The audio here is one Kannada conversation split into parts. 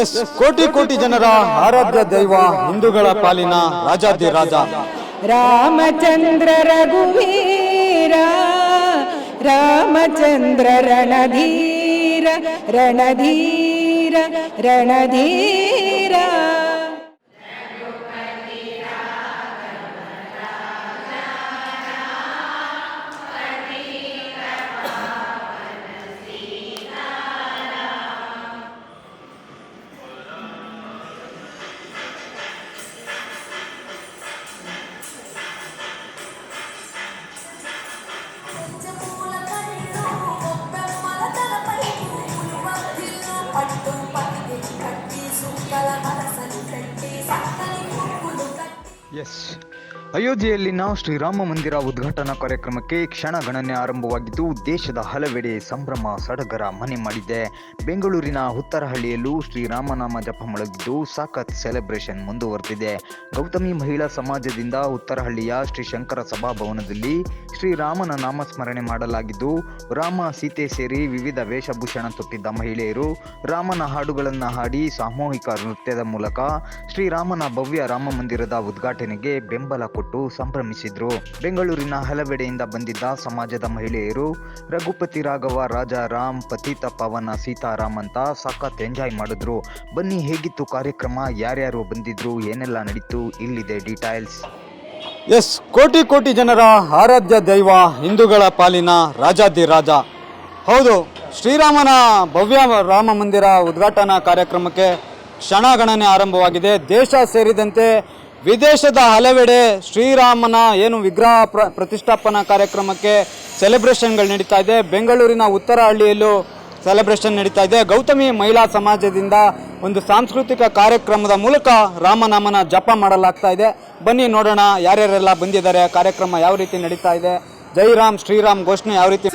ಎಸ್, ಕೋಟಿ ಕೋಟಿ ಜನರ ಆರಾಧ್ಯ ದೈವ, ಹಿಂದೂಗಳ ಪಾಲಿನ ರಾಜಾಧಿರಾಜ ರಾಮಚಂದ್ರ ರಘುವೀರ, ರಾಮಚಂದ್ರ ರಣಧೀರ ರಣಧೀರ ರಣಧೀರ. Yes. ಅಯೋಧ್ಯೆಯಲ್ಲಿನ ಶ್ರೀರಾಮ ಮಂದಿರ ಉದ್ಘಾಟನಾ ಕಾರ್ಯಕ್ರಮಕ್ಕೆ ಕ್ಷಣಗಣನೆ ಆರಂಭವಾಗಿದ್ದು, ದೇಶದ ಹಲವೆಡೆ ಸಂಭ್ರಮ, ಸಡಗರ ಮನೆ ಮಾಡಿದೆ. ಬೆಂಗಳೂರಿನ ಉತ್ತರಹಳ್ಳಿಯಲ್ಲೂ ಶ್ರೀರಾಮನಾಮ ಜಪ ಮೊಳಗಿದ್ದು, ಸಾಕತ್ ಸೆಲೆಬ್ರೇಷನ್ ಮುಂದುವರೆದಿದೆ. ಗೌತಮಿ ಮಹಿಳಾ ಸಮಾಜದಿಂದ ಉತ್ತರಹಳ್ಳಿಯ ಶ್ರೀ ಶಂಕರ ಸಭಾಭವನದಲ್ಲಿ ಶ್ರೀರಾಮನ ನಾಮಸ್ಮರಣೆ ಮಾಡಲಾಗಿದ್ದು, ರಾಮ ಸೀತೆ ಸೇರಿ ವಿವಿಧ ವೇಷಭೂಷಣ ತೊಟ್ಟಿದ್ದ ಮಹಿಳೆಯರು ರಾಮನ ಹಾಡುಗಳನ್ನು ಹಾಡಿ ಸಾಮೂಹಿಕ ನೃತ್ಯದ ಮೂಲಕ ಶ್ರೀರಾಮನ ಭವ್ಯ ರಾಮ ಮಂದಿರದ ಉದ್ಘಾಟನೆಗೆ ಬೆಂಬಲ ಕೊಟ್ಟು ಸಂಭ್ರಮಿಸಿದ್ರು. ಬೆಂಗಳೂರಿನ ಹಲವೆಡೆಯಿಂದ ಬಂದಿದ್ದ ಸಮಾಜದ ಮಹಿಳೆಯರು ರಘುಪತಿ ರಾಘವ, ರಾಜ ರಾಮ್, ಪತಿತ ಪವನ, ಸೀತಾರಾಮ್ ಅಂತ ಸಖತ್ ಎಂಜಾಯ್ ಮಾಡಿದ್ರು. ಬನ್ನಿ, ಹೇಗಿತ್ತು ಕಾರ್ಯಕ್ರಮ? ಯಾರ್ಯಾರು ಬಂದಿದ್ರು? ಏನೆಲ್ಲ ನಡೀತು? ಇಲ್ಲಿದೆ ಡೀಟೈಲ್ಸ್. ಎಸ್, ಕೋಟಿ ಕೋಟಿ ಜನರ ಆರಾಧ್ಯ ದೈವ, ಹಿಂದೂಗಳ ಪಾಲಿನ ರಾಜಾಧಿರಾಜ ಹೌದು, ಶ್ರೀರಾಮನ ಭವ್ಯ ರಾಮ ಮಂದಿರ ಉದ್ಘಾಟನಾ ಕಾರ್ಯಕ್ರಮಕ್ಕೆ ಕ್ಷಣಗಣನೆ ಆರಂಭವಾಗಿದೆ. ದೇಶ ಸೇರಿದಂತೆ ವಿದೇಶದ ಹಲವೆಡೆ ಶ್ರೀರಾಮನ ಏನು ವಿಗ್ರಹ ಪ್ರ, ಪ್ರತಿಷ್ಠಾಪನಾ ಕಾರ್ಯಕ್ರಮಕ್ಕೆ ಸೆಲೆಬ್ರೇಷನ್ಗಳು ನಡೀತಾ ಇದೆ. ಬೆಂಗಳೂರಿನ ಉತ್ತರಹಳ್ಳಿಯಲ್ಲೂ ಸೆಲೆಬ್ರೇಷನ್ ನಡೀತಾ ಇದೆ. ಗೌತಮಿ ಮಹಿಳಾ ಸಮಾಜದಿಂದ ಒಂದು ಸಾಂಸ್ಕೃತಿಕ ಕಾರ್ಯಕ್ರಮದ ಮೂಲಕ ರಾಮನಾಮನ ಜಪ ಮಾಡಲಾಗ್ತಾ ಇದೆ. ಬನ್ನಿ ನೋಡೋಣ ಯಾರ್ಯಾರೆಲ್ಲ ಬಂದಿದ್ದಾರೆ. ಕಾರ್ಯಕ್ರಮ ಯಾವ ರೀತಿ ನಡೀತಾ ಇದೆ? ಜೈ ರಾಮ್, ಶ್ರೀರಾಮ್ ಘೋಷಣೆ ಯಾವ ರೀತಿ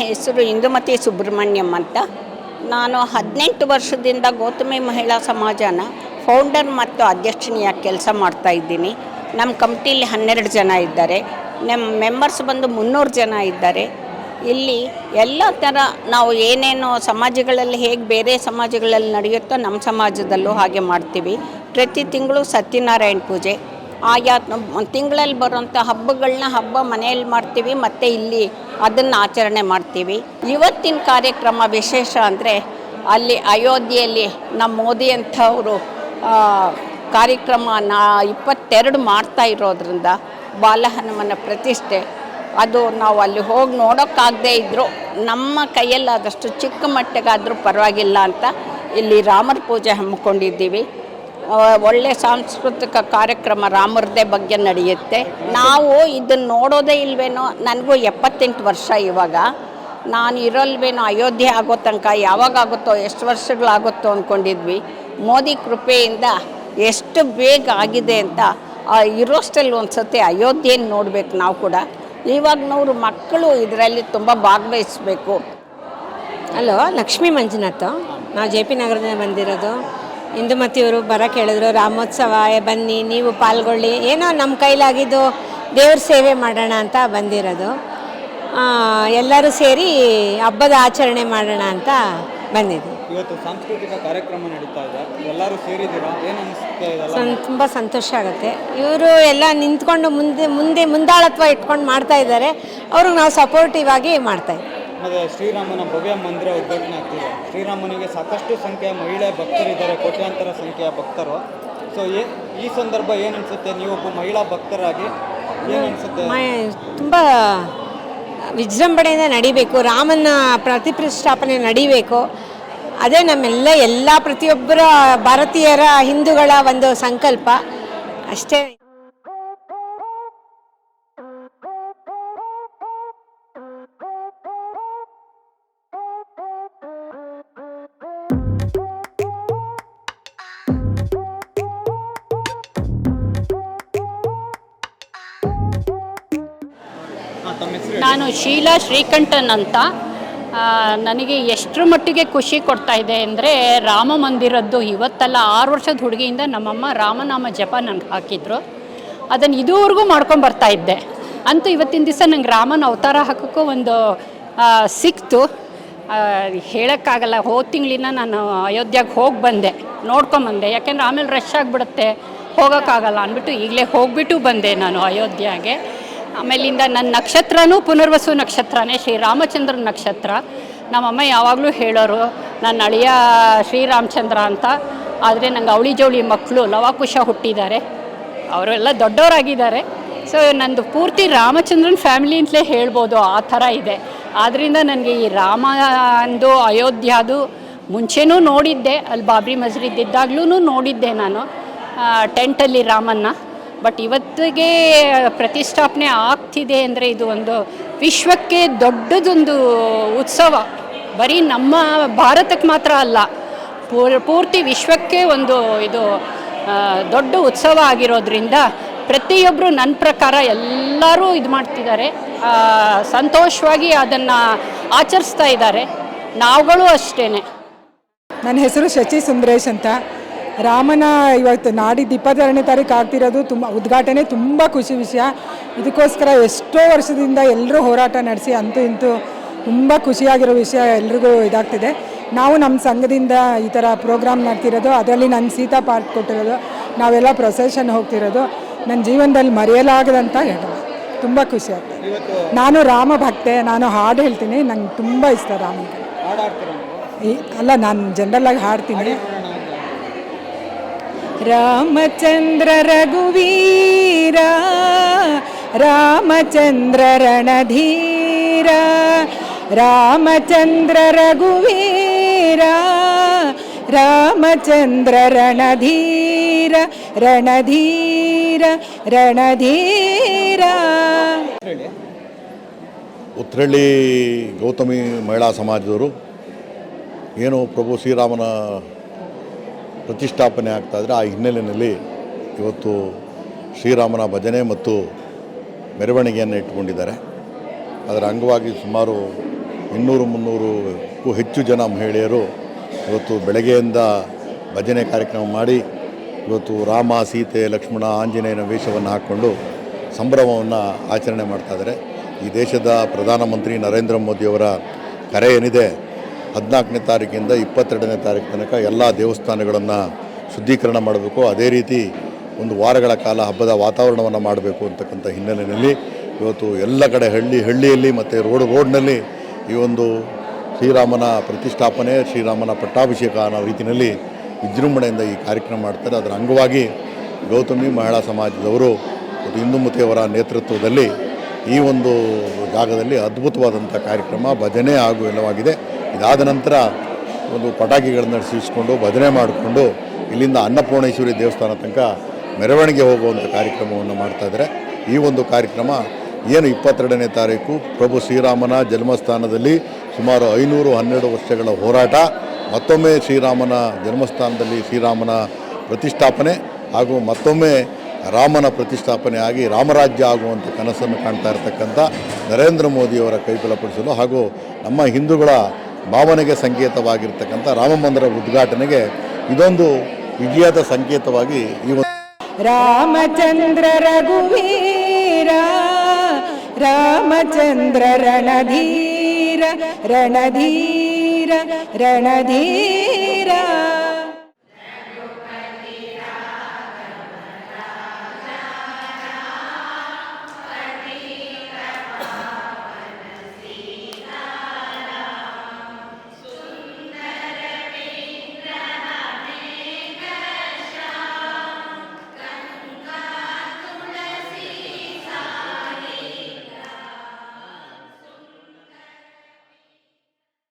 ಹೆಸರು ಇಂದುಮತಿ ಸುಬ್ರಹ್ಮಣ್ಯಂ ಅಂತ. ನಾನು ಹದಿನೆಂಟು ವರ್ಷದಿಂದ ಗೌತಮಿ ಮಹಿಳಾ ಸಮಾಜನ ಫೌಂಡರ್ ಮತ್ತು ಅಧ್ಯಕ್ಷನಿಯಾಗಿ ಕೆಲಸ ಮಾಡ್ತಾ ಇದ್ದೀನಿ. ನಮ್ಮ ಕಮಿಟಿಲಿ ಹನ್ನೆರಡು ಜನ ಇದ್ದಾರೆ. ನಮ್ಮ ಮೆಂಬರ್ಸ್ ಬಂದು ಮುನ್ನೂರು ಜನ ಇದ್ದಾರೆ. ಇಲ್ಲಿ ಎಲ್ಲ ಥರ ನಾವು ಏನೇನು ಸಮಾಜಗಳಲ್ಲಿ ಹೇಗೆ ಬೇರೆ ಸಮಾಜಗಳಲ್ಲಿ ನಡೆಯುತ್ತೋ ನಮ್ಮ ಸಮಾಜದಲ್ಲೂ ಹಾಗೆ ಮಾಡ್ತೀವಿ. ಪ್ರತಿ ತಿಂಗಳು ಸತ್ಯನಾರಾಯಣ ಪೂಜೆ. ಆಯಾ ತಿಂಗಳಲ್ಲಿ ಬರುವಂಥ ಹಬ್ಬಗಳನ್ನ ಹಬ್ಬ ಮನೆಯಲ್ಲಿ ಮಾಡ್ತೀವಿ. ಮತ್ತು ಇಲ್ಲಿ ಅದನ್ನು ಆಚರಣೆ ಮಾಡ್ತೀವಿ. ಇವತ್ತಿನ ಕಾರ್ಯಕ್ರಮ ವಿಶೇಷ ಅಂದರೆ ಅಲ್ಲಿ ಅಯೋಧ್ಯೆಯಲ್ಲಿ ನಮ್ಮ ಮೋದಿ ಅಂಥವರು ಕಾರ್ಯಕ್ರಮ ನಾ ಇಪ್ಪತ್ತೆರಡು ಮಾಡ್ತಾ ಇರೋದ್ರಿಂದ ಬಾಲಹನುಮನ ಪ್ರತಿಷ್ಠೆ, ಅದು ನಾವು ಅಲ್ಲಿ ಹೋಗಿ ನೋಡೋಕ್ಕಾಗದೇ ಇದ್ದರೂ ನಮ್ಮ ಕೈಯಲ್ಲಾದಷ್ಟು ಚಿಕ್ಕ ಮಟ್ಟಿಗಾದರೂ ಪರವಾಗಿಲ್ಲ ಅಂತ ಇಲ್ಲಿ ರಾಮರ ಪೂಜೆ ಹಮ್ಮಿಕೊಂಡಿದ್ದೀವಿ. ಒಳ್ಳೆ ಸಾಂಸ್ಕೃತಿಕ ಕಾರ್ಯಕ್ರಮ ರಾಮರದೇ ಬಗ್ಗೆ ನಡೆಯುತ್ತೆ. ನಾವು ಇದನ್ನು ನೋಡೋದೇ ಇಲ್ವೇನೋ, ನನಗೂ ಎಪ್ಪತ್ತೆಂಟು ವರ್ಷ ಇವಾಗ. ನಾನು ಇರೋಲ್ವೇನೋ, ಅಯೋಧ್ಯೆ ಆಗೋ ತನಕ, ಯಾವಾಗ ಆಗುತ್ತೋ, ಎಷ್ಟು ವರ್ಷಗಳಾಗುತ್ತೋ ಅಂದ್ಕೊಂಡಿದ್ವಿ ಮೋದಿ ಕೃಪೆಯಿಂದ ಎಷ್ಟು ಬೇಗ ಆಗಿದೆ ಅಂತ ಇರೋಷ್ಟಲ್ಲಿ ಒಂದು ಸತಿ ಅಯೋಧ್ಯೆಯನ್ನು ನೋಡಬೇಕು ನಾವು ಕೂಡ. ಇವಾಗ್ನವ್ರು ಮಕ್ಕಳು ಇದರಲ್ಲಿ ತುಂಬ ಭಾಗವಹಿಸಬೇಕು. ಹಲೋ ಲಕ್ಷ್ಮೀ ಮಂಜುನಾಥ? ನಾವು ಜೆ ಪಿ ನಗರದಿಂದ ಬಂದಿರೋದು. ಇಂದುಮತಿಯವರು ಬರೋಕ್ಕೆ ಹೇಳಿದ್ರು ರಾಮೋತ್ಸವ ಬನ್ನಿ ನೀವು ಪಾಲ್ಗೊಳ್ಳಿ ಏನೋ ನಮ್ಮ ಕೈಲಾಗಿದ್ದು ದೇವ್ರ ಸೇವೆ ಮಾಡೋಣ ಅಂತ ಬಂದಿರೋದು. ಎಲ್ಲರೂ ಸೇರಿ ಹಬ್ಬದ ಆಚರಣೆ ಮಾಡೋಣ ಅಂತ ಬಂದಿದ್ವಿ. ಇವತ್ತು ಸಾಂಸ್ಕೃತಿಕ ಕಾರ್ಯಕ್ರಮ ನಡೀತಾ ಇದೆ. ಎಲ್ಲರೂ ಸೇರಿದ್ದೀರಾ? ಏನು ತುಂಬ ಸಂತೋಷ ಆಗುತ್ತೆ. ಇವರು ಎಲ್ಲ ನಿಂತ್ಕೊಂಡು ಮುಂದೆ ಮುಂದೆ ಮುಂದಾಳತ್ವ ಇಟ್ಕೊಂಡು ಮಾಡ್ತಾ ಇದ್ದಾರೆ. ಅವ್ರಿಗೆ ನಾವು ಸಪೋರ್ಟಿವ್ ಆಗಿ ಮಾಡ್ತಾ ಇದ್ದೀವಿ ಮತ್ತೆ ಶ್ರೀರಾಮನ ಭವ್ಯ ಮಂದಿರ ಉದ್ಘಾಟನೆ ಆಗ್ತಿದೆ. ಶ್ರೀರಾಮನಿಗೆ ಸಾಕಷ್ಟು ಸಂಖ್ಯೆಯ ಮಹಿಳೆ ಭಕ್ತರಿದ್ದಾರೆ, ಕೋಟ್ಯಾಂತರ ಸಂಖ್ಯೆಯ ಭಕ್ತರು. ಸೊ ಈ ಸಂದರ್ಭ ಏನು ಅನ್ಸುತ್ತೆ ನೀವೊಬ್ಬ ಮಹಿಳಾ ಭಕ್ತರಾಗಿ ಏನು ತುಂಬ ವಿಜೃಂಭಣೆಯಿಂದ ನಡಿಬೇಕು, ರಾಮನ ಪ್ರತಿಷ್ಠಾಪನೆ ನಡಿಬೇಕು. ಅದೇ ನಮ್ಮೆಲ್ಲ ಎಲ್ಲ ಪ್ರತಿಯೊಬ್ಬರ ಭಾರತೀಯರ ಹಿಂದೂಗಳ ಒಂದು ಸಂಕಲ್ಪ. ಅಷ್ಟೇ. ನಾನು ಶೀಲಾ ಶ್ರೀಕಂಠನ್ ಅಂತ. ನನಗೆ ಎಷ್ಟರ ಮಟ್ಟಿಗೆ ಖುಷಿ ಕೊಡ್ತಾ ಇದೆ ಅಂದರೆ ರಾಮ ಮಂದಿರದ್ದು ಇವತ್ತಲ್ಲ ಆರು ವರ್ಷದ ಹುಡುಗಿಯಿಂದ ನಮ್ಮಮ್ಮ ರಾಮನಾಮ ಜಪ ನನಗೆ ಹಾಕಿದ್ರು. ಅದನ್ನು ಇದುವರೆಗೂ ಮಾಡ್ಕೊಂಡು ಬರ್ತಾ ಇದ್ದೆ. ಅಂತೂ ಇವತ್ತಿನ ದಿವಸ ನಂಗೆ ರಾಮನ ಅವತಾರ ಹಾಕೋಕ್ಕೂ ಒಂದು ಸಿಕ್ತು. ಹೇಳೋಕ್ಕಾಗಲ್ಲ, ಹೋದ ತಿಂಗಳಿನ ನಾನು ಅಯೋಧ್ಯೆಗೆ ಹೋಗಿ ಬಂದೆ ನೋಡ್ಕೊಂಬಂದೆ ಯಾಕೆಂದ್ರೆ ಆಮೇಲೆ ರಶ್ ಆಗಿಬಿಡುತ್ತೆ, ಹೋಗೋಕ್ಕಾಗಲ್ಲ ಅಂದ್ಬಿಟ್ಟು ಈಗಲೇ ಹೋಗಿಬಿಟ್ಟು ಬಂದೆ ನಾನು ಅಯೋಧ್ಯೆಗೆ. ಆಮೇಲಿಂದ ನನ್ನ ನಕ್ಷತ್ರನೂ ಪುನರ್ವಸು ನಕ್ಷತ್ರನೇ ಶ್ರೀರಾಮಚಂದ್ರ ನಕ್ಷತ್ರ. ನಮ್ಮಮ್ಮ ಯಾವಾಗಲೂ ಹೇಳೋರು, ನನ್ನ ಅಳಿಯ ಶ್ರೀರಾಮಚಂದ್ರ ಅಂತ. ಆದರೆ ನಂಗೆ ಅವಳಿ ಜವಳಿ ಮಕ್ಕಳು ಲವಾಕುಶ ಹುಟ್ಟಿದ್ದಾರೆ. ಅವರೆಲ್ಲ ದೊಡ್ಡವರಾಗಿದ್ದಾರೆ. ಸೊ ನಂದು ಪೂರ್ತಿ ರಾಮಚಂದ್ರನ ಫ್ಯಾಮಿಲಿ ಅಂತಲೇ ಹೇಳ್ಬೋದು, ಆ ಥರ ಇದೆ. ಆದ್ದರಿಂದ ನನಗೆ ಈ ರಾಮ ಅಂದು ಅಯೋಧ್ಯದು ಮುಂಚೆನೂ ನೋಡಿದ್ದೆ. ಅಲ್ಲಿ ಬಾಬ್ರಿ ಮಸ್ಜಿದ್ ಇದ್ದಾಗಲೂ ನೋಡಿದ್ದೆ ನಾನು. ಟೆಂಟಲ್ಲಿ ರಾಮನ್ನ. ಬಟ್ ಇವತ್ತಿಗೆ ಪ್ರತಿಷ್ಠಾಪನೆ ಆಗ್ತಿದೆ ಅಂದರೆ ಇದು ಒಂದು ವಿಶ್ವಕ್ಕೆ ದೊಡ್ಡದೊಂದು ಉತ್ಸವ. ಬರೀ ನಮ್ಮ ಭಾರತಕ್ಕೆ ಮಾತ್ರ ಅಲ್ಲ, ಪೂರ್, ಪೂರ್ತಿ ವಿಶ್ವಕ್ಕೆ ಒಂದು ಇದು ದೊಡ್ಡ ಉತ್ಸವ ಆಗಿರೋದ್ರಿಂದ ಪ್ರತಿಯೊಬ್ಬರು ನನ್ನ ಪ್ರಕಾರ ಎಲ್ಲರೂ ಇದು ಮಾಡ್ತಿದ್ದಾರೆ. ಸಂತೋಷವಾಗಿ ಅದನ್ನು ಆಚರಿಸ್ತಾ ಇದ್ದಾರೆ. ನಾವುಗಳು ಅಷ್ಟೇ ನನ್ನ ಹೆಸರು ಶಚಿ ಸುಂದರೇಶ್ ಅಂತ. ರಾಮನ ಇವತ್ತು ನಾಡಿದ್ದು ಇಪ್ಪತ್ತೆರಡನೇ ತಾರೀಕು ಆಗ್ತಿರೋದು ತುಂಬ ಉದ್ಘಾಟನೆ ತುಂಬ ಖುಷಿ ವಿಷಯ. ಇದಕ್ಕೋಸ್ಕರ ಎಷ್ಟೋ ವರ್ಷದಿಂದ ಎಲ್ಲರೂ ಹೋರಾಟ ನಡೆಸಿ ಅಂತೂ ಇಂತೂ ತುಂಬ ಖುಷಿಯಾಗಿರೋ ವಿಷಯ ಎಲ್ರಿಗೂ ಇದಾಗ್ತಿದೆ. ನಾವು ನಮ್ಮ ಸಂಘದಿಂದ ಈ ಥರ ಪ್ರೋಗ್ರಾಮ್ ಮಾಡ್ತಿರೋದು ಅದರಲ್ಲಿ ನನ್ನ ಸೀತಾ ಪಾರ್ಟ್ ಕೊಟ್ಟಿರೋದು ನಾವೆಲ್ಲ ಪ್ರೊಸೆಷನ್ ಹೋಗ್ತಿರೋದು ನನ್ನ ಜೀವನದಲ್ಲಿ ಮರೆಯಲಾಗದಂತ ಹೇಳೋದು ತುಂಬ ಖುಷಿ ಆಗ್ತದೆ. ನಾನು ರಾಮ ಭಕ್ತೆ ನಾನು ಹಾಡು ಹೇಳ್ತೀನಿ ನಂಗೆ ತುಂಬ ಇಷ್ಟ ರಾಮ ಅಲ್ಲ ನಾನು ಜನರಲ್ ಆಗಿ ಹಾಡ್ತೀನಿ. ರಾಮಚಂದ್ರ ರಘುವೀರ, ರಾಮಚಂದ್ರ ರಣಧೀರ, ರಾಮಚಂದ್ರ ರಘುವೀರ, ರಾಮಚಂದ್ರ ರಣಧೀರ ರಣಧೀರ ರಣಧೀರ. ಉತ್ರಳ್ಳಿ ಗೌತಮಿ ಮಹಿಳಾ ಸಮಾಜದವರು, ಏನು ಪ್ರಭು ಶ್ರೀರಾಮನ ಪ್ರತಿಷ್ಠಾಪನೆ ಆಗ್ತಾ ಇದ್ರೆ ಆ ಹಿನ್ನೆಲೆಯಲ್ಲಿ ಇವತ್ತು ಶ್ರೀರಾಮನ ಭಜನೆ ಮತ್ತು ಮೆರವಣಿಗೆಯನ್ನು ಇಟ್ಟುಕೊಂಡಿದ್ದಾರೆ. ಅದರ ಅಂಗವಾಗಿ ಸುಮಾರು ಇನ್ನೂರು ಮುನ್ನೂರಕ್ಕೂ ಹೆಚ್ಚು ಜನ ಮಹಿಳೆಯರು ಇವತ್ತು ಬೆಳಗ್ಗೆಯಿಂದ ಭಜನೆ ಕಾರ್ಯಕ್ರಮ ಮಾಡಿ ಇವತ್ತು ರಾಮ, ಸೀತೆ, ಲಕ್ಷ್ಮಣ, ಆಂಜನೇಯನ ವೇಷವನ್ನು ಹಾಕ್ಕೊಂಡು ಸಂಭ್ರಮವನ್ನು ಆಚರಣೆ ಮಾಡ್ತಾ ಇದ್ದಾರೆ. ಈ ದೇಶದ ಪ್ರಧಾನಮಂತ್ರಿ ನರೇಂದ್ರ ಮೋದಿಯವರ ಕರೆ ಏನಿದೆ ಹದಿನಾಲ್ಕನೇ ತಾರೀಕಿಂದ ಇಪ್ಪತ್ತೆರಡನೇ ತಾರೀಕು ತನಕ ಎಲ್ಲ ದೇವಸ್ಥಾನಗಳನ್ನು ಶುದ್ಧೀಕರಣ ಮಾಡಬೇಕು. ಅದೇ ರೀತಿ ಒಂದು ವಾರಗಳ ಕಾಲ ಹಬ್ಬದ ವಾತಾವರಣವನ್ನು ಮಾಡಬೇಕು ಅಂತಕ್ಕಂಥ ಹಿನ್ನೆಲೆಯಲ್ಲಿ ಇವತ್ತು ಎಲ್ಲ ಕಡೆ ಹಳ್ಳಿ ಹಳ್ಳಿಯಲ್ಲಿ ಮತ್ತು ರೋಡ್ ರೋಡ್ನಲ್ಲಿ ಈ ಒಂದು ಶ್ರೀರಾಮನ ಪ್ರತಿಷ್ಠಾಪನೆ, ಶ್ರೀರಾಮನ ಪಟ್ಟಾಭಿಷೇಕ ಅನ್ನೋ ರೀತಿಯಲ್ಲಿ ವಿಜೃಂಭಣೆಯಿಂದ ಈ ಕಾರ್ಯಕ್ರಮ ಮಾಡ್ತಾರೆ. ಅದರ ಅಂಗವಾಗಿ ಗೌತಮಿ ಮಹಿಳಾ ಸಮಾಜದವರು ಮತ್ತು ಇಂದುಮತಿಯವರ ನೇತೃತ್ವದಲ್ಲಿ ಈ ಒಂದು ಜಾಗದಲ್ಲಿ ಅದ್ಭುತವಾದಂಥ ಕಾರ್ಯಕ್ರಮ ಭಜನೆ ಹಾಗೂ ಎಲ್ಲವಾಗಿದೆ. ಇದಾದ ನಂತರ ಒಂದು ಪಟಾಕಿಗಳನ್ನು ಸಿಡಿಸ್ಕೊಂಡು ಭಜನೆ ಮಾಡಿಕೊಂಡು, ಇಲ್ಲಿಂದ ಅನ್ನಪೂರ್ಣೇಶ್ವರಿ ದೇವಸ್ಥಾನ ತನಕ ಮೆರವಣಿಗೆ ಹೋಗುವಂಥ ಕಾರ್ಯಕ್ರಮವನ್ನು ಮಾಡ್ತಾ ಇದ್ದಾರೆ. ಈ ಒಂದು ಕಾರ್ಯಕ್ರಮ ಏನು ಇಪ್ಪತ್ತೆರಡನೇ ತಾರೀಕು, ಪ್ರಭು ಶ್ರೀರಾಮನ ಜನ್ಮಸ್ಥಾನದಲ್ಲಿ ಸುಮಾರು ಐನೂರು ಹನ್ನೆರಡು ವರ್ಷಗಳ ಹೋರಾಟ, ಮತ್ತೊಮ್ಮೆ ಶ್ರೀರಾಮನ ಜನ್ಮಸ್ಥಾನದಲ್ಲಿ ಶ್ರೀರಾಮನ ಪ್ರತಿಷ್ಠಾಪನೆ ಹಾಗೂ ಮತ್ತೊಮ್ಮೆ ರಾಮನ ಪ್ರತಿಷ್ಠಾಪನೆ ಆಗಿ ರಾಮರಾಜ್ಯ ಆಗುವಂಥ ಕನಸನ್ನು ಕಾಣ್ತಾ ಇರತಕ್ಕಂಥ ನರೇಂದ್ರ ಮೋದಿಯವರ ಕೈಫಲಪಡಿಸಲು ಹಾಗೂ ನಮ್ಮ ಹಿಂದೂಗಳ ಭಾವನೆಗೆ ಸಂಕೇತವಾಗಿರ್ತಕ್ಕಂಥ ರಾಮ ಮಂದಿರ ಉದ್ಘಾಟನೆಗೆ ಇದೊಂದು ವಿಜಯದ ಸಂಕೇತವಾಗಿ ಈ ರಾಮಚಂದ್ರ ರಘುವೀರ, ರಾಮಚಂದ್ರ ರಣಧೀರ ರಣಧೀರ ರಣಧೀರ.